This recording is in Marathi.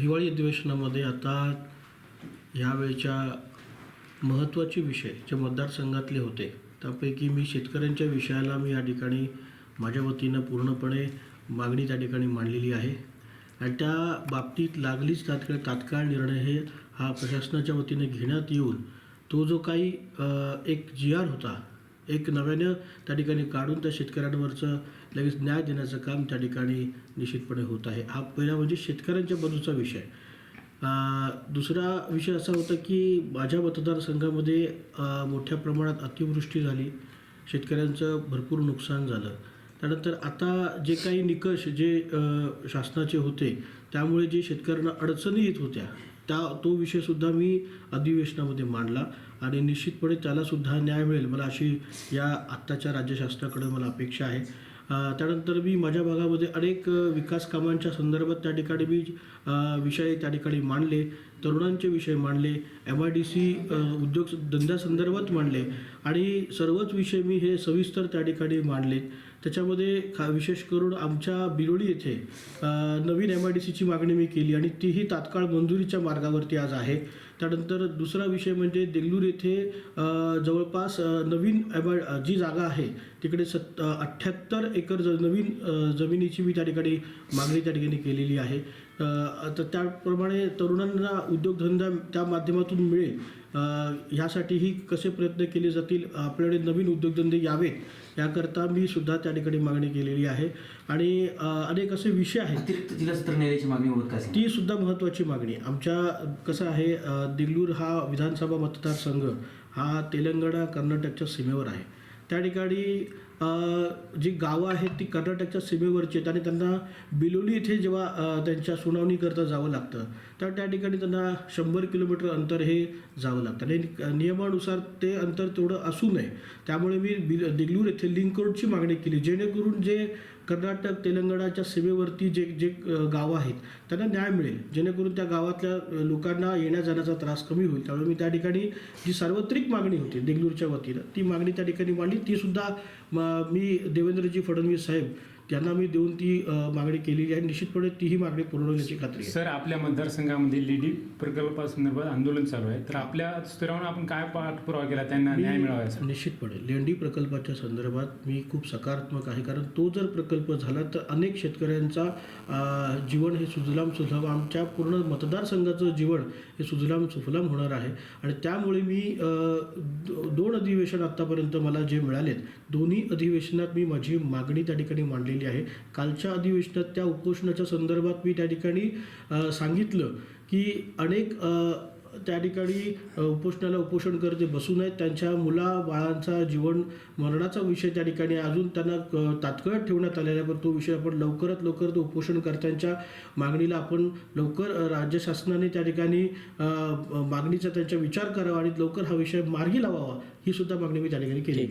हिवाळी अधिवेशनामध्ये आता ह्यावेळच्या महत्त्वाचे विषय जे मतदारसंघातले होते त्यापैकी मी शेतकऱ्यांच्या विषयाला मी या ठिकाणी माझ्या वतीनं पूर्णपणे मागणी त्या ठिकाणी मांडलेली आहे. आणि त्या बाबतीत लागलीच तात्काळ तात्काळ निर्णय हे हा प्रशासनाच्या वतीने घेण्यात येऊन तो जो काही एक जी आर होता एक नव्यानं त्या ठिकाणी काढून त्या शेतकऱ्यांवरचं लगेच न्याय देण्याचं काम त्या ठिकाणी निश्चितपणे होत आहे. हा पहिला म्हणजे शेतकऱ्यांच्या बाजूचा विषय. दुसरा विषय असा होता की माझ्या मतदारसंघामध्ये मोठ्या प्रमाणात अतिवृष्टी झाली. शेतकऱ्यांचं भरपूर नुकसान झालं. त्यानंतर आता जे काही निकष जे शासनाचे होते त्यामुळे जे शेतकऱ्यांना अडचणी येत होत्या त्या तो विषयसुद्धा मी अधिवेशनामध्ये मांडला. आणि निश्चितपणे त्यालासुद्धा न्याय मिळेल मला अशी या आत्ताच्या राज्य शासनाकडे मला अपेक्षा आहे. त्यानंतर मी माझ्या भागामध्ये अनेक विकास कामांच्या संदर्भात त्या ठिकाणी मी विषय त्या ठिकाणी मांडले तरुणांचे विषय मांडले एम आय डी सी उद्योग धंद्यासंदर्भात मांडले आणि सर्वच विषय मी हे सविस्तर त्या ठिकाणी मांडले त्याच्यामध्ये खा विशेष करून आमच्या बिलोली येथे नवीन एम आय डी सीची मागणी मी केली आणि तीही तात्काळ मंजुरीच्या मार्गावरती आज आहे. त्यानंतर दुसरा विषय म्हणजे देगलूर येथे जवळपास नवीन एम आय जी जागा आहे तिकडे सत् अठ्ठ्याहत्तर एकर ज नवीन जमिनीची मी त्या ठिकाणी मागणी त्या ठिकाणी केलेली आहे. तर त्याप्रमाणे तरुणांना उद्योगधंदा त्या माध्यमातून मिळेल. ह्यासाठीही कसे प्रयत्न केले जातील? आपल्याकडे नवीन उद्योगधंदे यावेत याकरता मी सुद्धा त्या ठिकाणी मागणी केलेली आहे. आणि अनेक असे विषय आहेत. अतिरिक्त जिल्हास्तर न्यायालयाची मागणी होत का असेल? ती सुद्धा महत्त्वाची मागणी आमच्या कसं आहे अ, देगलूर हा विधानसभा मतदारसंघ हा तेलंगणा कर्नाटकच्या सीमेवर आहे. त्या ठिकाणी जी गावं आहेत ती कर्नाटकच्या सीमेवरची आहेत आणि त्यांना बिलोली इथे जेव्हा त्यांच्या सुनावणीकरता जावं लागतं तर त्या ठिकाणी त्यांना शंभर किलोमीटर अंतर हे जावं लागतं. आणि नियमानुसार ते अंतर तेवढं असू नये. त्यामुळे मी बिल देगलूर येथे लिंक रोडची मागणी केली जेणेकरून जे कर्नाटक तेलंगणाच्या सीमेवरती जे जे गावं आहेत त्यांना न्याय मिळेल. जेणेकरून त्या गावातल्या लोकांना येण्या जाण्याचा त्रास कमी होईल. त्यामुळे मी त्या ठिकाणी जी सार्वत्रिक मागणी होती देगलूरच्या वतीनं ती मागणी त्या ठिकाणी मांडली. ती सुद्धा म- मी देवेंद्रजी फडणवीस साहेब त्यांना मी देऊन ती मागणी केलेली आहे. निश्चितपणे तीही मागणी पूर्ण होण्याची खात्री सर आपल्या मतदारसंघामध्ये लेडी प्रकल्पासंदर्भात आंदोलन चालू आहे. तर आपल्या स्तरावर आपण काय पाठपुरावा केला त्यांना न्याय मिळावा मी यासाठी? निश्चितपणे लेंडी प्रकल्पाच्या संदर्भात मी खूप सकारात्मक आहे. कारण तो जर प्रकल्प झाला तर अनेक शेतकऱ्यांचा जीवन हे सुजलाम सुफलाम आमच्या पूर्ण मतदारसंघाचं जीवन हे सुजलाम सुफलाम होणार आहे. आणि त्यामुळे मी दोन अधिवेशन आत्तापर्यंत मला जे मिळालेत दोन्ही अधिवेशनात मी माझी मागणी त्या ठिकाणी मांडलेली आहे. कालच्या अधिवेशनात त्या उपोषणाच्या संदर्भात मी त्या ठिकाणी सांगितलं की अनेक त्या ठिकाणी उपोषणाला उपोषण करते बसून आहेत त्यांच्या मुला बाळांचा जीवन मरणाचा विषय त्या ठिकाणी अजून त्यांना तात्काळ ठेवण्यात आलेला आहे पण तो विषय आपण लवकरात लवकर तो उपोषणकर्त्यांच्या मागणीला आपण लवकर राज्य शासनाने त्या ठिकाणी मागणीचा त्यांचा विचार करावा आणि लवकर हा विषय मार्गी लावावा ही सुद्धा मागणी मी त्या ठिकाणी केली.